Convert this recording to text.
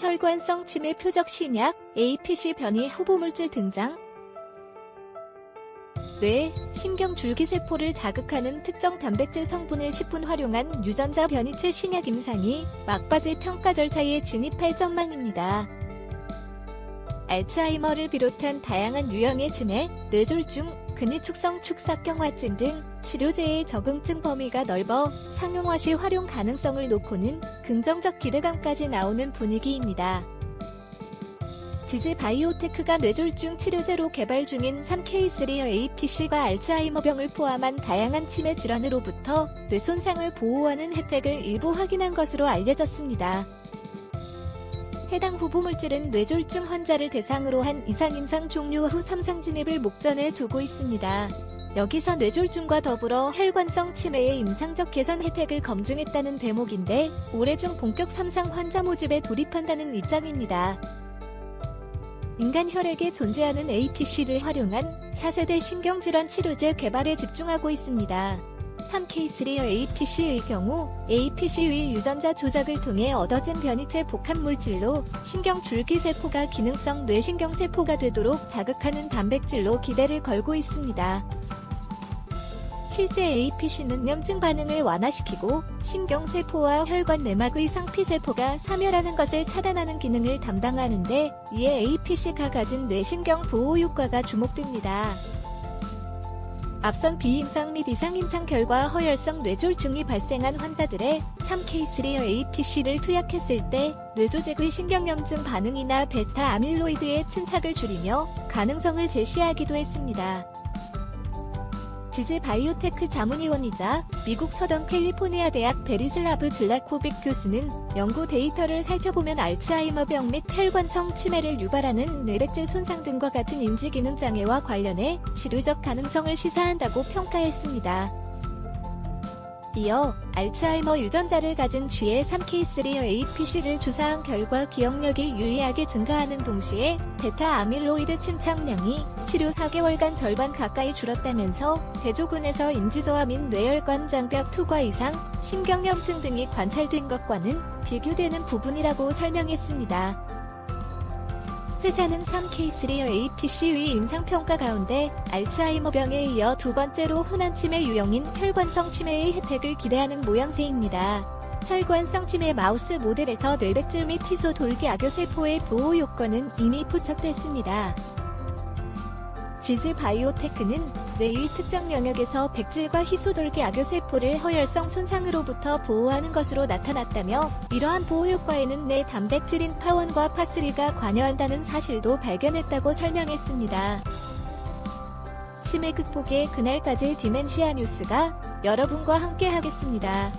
혈관성 치매 표적 신약 APC 변이 후보물질 등장 뇌, 신경 줄기세포를 자극하는 특정 단백질 성분을 10분 활용한 유전자 변이체 신약 임상이 막바지 평가 절차에 진입할 전망입니다. 알츠하이머를 비롯한 다양한 유형의 치매, 뇌졸중, 근위축성 축삭경화증 등 치료제의 적응증 범위가 넓어 상용화 시 활용 가능성을 놓고는 긍정적 기대감까지 나오는 분위기입니다. 지지 바이오테크가 뇌졸중 치료제로 개발 중인 3K3 APC가 알츠하이머병을 포함한 다양한 치매 질환으로부터 뇌 손상을 보호하는 혜택을 일부 확인한 것으로 알려졌습니다. 해당 후보 물질은 뇌졸중 환자를 대상으로 한 이상 임상 종료 후 삼상 진입을 목전에 두고 있습니다. 여기서 뇌졸중과 더불어 혈관성 치매의 임상적 개선 혜택을 검증했다는 대목인데 올해 중 본격 삼상 환자 모집에 돌입한다는 입장입니다. 인간 혈액에 존재하는 APC를 활용한 4세대 신경질환 치료제 개발에 집중하고 있습니다. 3K3 APC의 경우 APC의 유전자 조작을 통해 얻어진 변이체 복합 물질로 신경 줄기 세포가 기능성 뇌신경 세포가 되도록 자극하는 단백질로 기대를 걸고 있습니다. 실제 APC는 염증 반응을 완화시키고 신경세포와 혈관 내막의 상피세포가 사멸하는 것을 차단하는 기능을 담당하는데 이에 APC가 가진 뇌신경 보호 효과가 주목됩니다. 앞선 비임상 및 이상임상 결과 허혈성 뇌졸중이 발생한 환자들의 3K3 APC를 투약했을 때 뇌조직의 신경염증 반응이나 베타 아밀로이드의 침착을 줄이며 가능성을 제시하기도 했습니다. 지즈 바이오테크 자문위원이자 미국 서던 캘리포니아 대학 베리슬라브 줄라코빅 교수는 연구 데이터를 살펴보면 알츠하이머병 및 혈관성 치매를 유발하는 뇌백질 손상 등과 같은 인지기능 장애와 관련해 치료적 가능성을 시사한다고 평가했습니다. 이어 알츠하이머 유전자를 가진 쥐의 3K3 APC를 주사한 결과 기억력이 유의하게 증가하는 동시에 베타 아밀로이드 침착량이 치료 4개월간 절반 가까이 줄었다면서 대조군에서 인지저하 및 뇌혈관 장벽 투과 이상, 신경염증 등이 관찰된 것과는 비교되는 부분이라고 설명했습니다. 회사는 3K3 APC의 임상평가 가운데 알츠하이머병에 이어 두 번째로 흔한 치매 유형인 혈관성 치매의 혜택을 기대하는 모양새입니다. 혈관성 치매 마우스 모델에서 뇌백질 및 희소 돌기 악효세포의 보호 요건은 이미 포착됐습니다. 지즈 바이오테크는 뇌의 특정 영역에서 백질과 희소돌기 악효세포를 허혈성 손상으로부터 보호하는 것으로 나타났다며 이러한 보호 효과에는 뇌 단백질인 파원과 파스리가 관여한다는 사실도 발견했다고 설명했습니다. 치매 극복의 그날까지 디멘시아 뉴스가 여러분과 함께 하겠습니다.